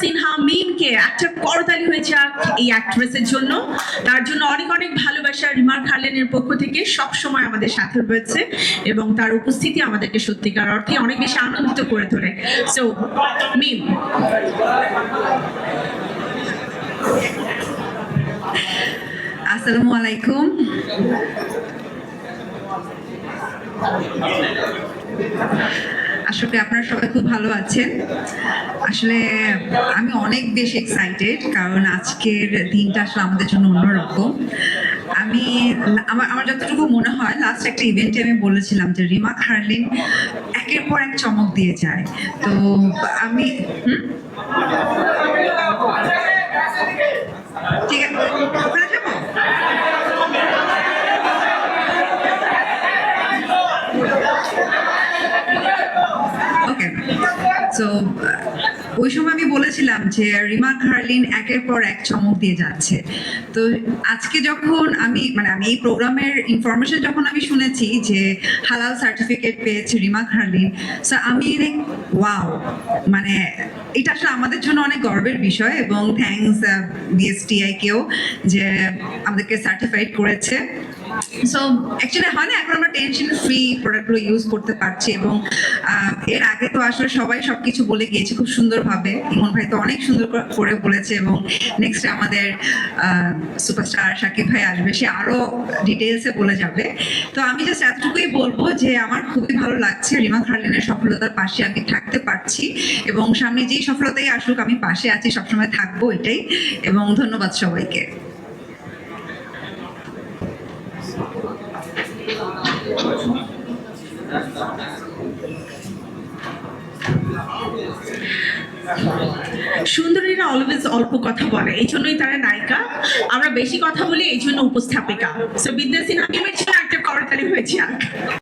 সিনহা মিমকে একটা করতালি হয়েছে এই অ্যাক্ট্রেসের জন্য। তার জন্য অনেক অনেক ভালোবাসা রিমার খালেনের পক্ষ থেকে সব সময় আমাদের সাথে রয়েছে এবং তার উপস্থিতি আমাদেরকে সত্যিকার অর্থে অনেক বেশি আনন্দিত করে তোলে। সো মিম। আসসালামু আলাইকুম। আসলে আপনারা সবাই খুব ভালো আছেন। আসলে আমি অনেক বেশি এক্সাইটেড কারণ আজকের দিনটা আসলে আমাদের জন্য অন্যরকম। আমি, আমার আমার যতটুকু মনে হয় লাস্ট একটা ইভেন্টে আমি বলেছিলাম যে রিমা খার্লিন একের পর এক চমক দিয়ে যায়। তো আমি? ঠিক আছে। ওখানে যাব ওকে সো ওই সময় আমি বলেছিলাম যে রিমা খার্লিন একের পর এক চমক দিয়ে যাচ্ছে। তো আজকে যখন আমি মানে আমি এই প্রোগ্রামের ইনফরমেশন যখন আমি শুনেছি যে হালাল সার্টিফিকেট পেয়েছে রিমা খার্লিন সো আমি ওয়াও মানে এটা আসলে আমাদের জন্য অনেক গর্বের বিষয় এবং থ্যাংকস বিএসটিআই কেও যে আমাদেরকে সার্টিফাইড করেছে। সো অ্যাকচুয়ালি হয় না এখন আমরা টেনশন ফ্রি প্রোডাক্টগুলো ইউজ করতে পারছি এবং এর আগে তো আসলে সবাই সবকিছু বলে গিয়েছে, খুব সুন্দরভাবে, ইমন ভাই তো অনেক সুন্দর করে বলেছে এবং নেক্সট আমাদের সুপারস্টার শাকিব ভাই আসবে, সে আরও ডিটেলসে বলে যাবে। তো আমি জাস্ট এতটুকুই বলব যে আমার খুবই ভালো লাগছে রিমা খার্লিনের সফলতার পাশে আমি থাকতে পারছি এবং সামনে যেই সফলতাই আসুক আমি পাশে আছি, সবসময় থাকব এটাই এবং ধন্যবাদ সবাইকে। সুন্দরীরা অলওয়েজ অল্প কথা বলে, এই জন্যই তারা নায়িকা। আমরা বেশি কথা বলি, এই জন্য উপস্থাপিকা। সো বিদ্যা সিনহা একটা করতালি হয়েছে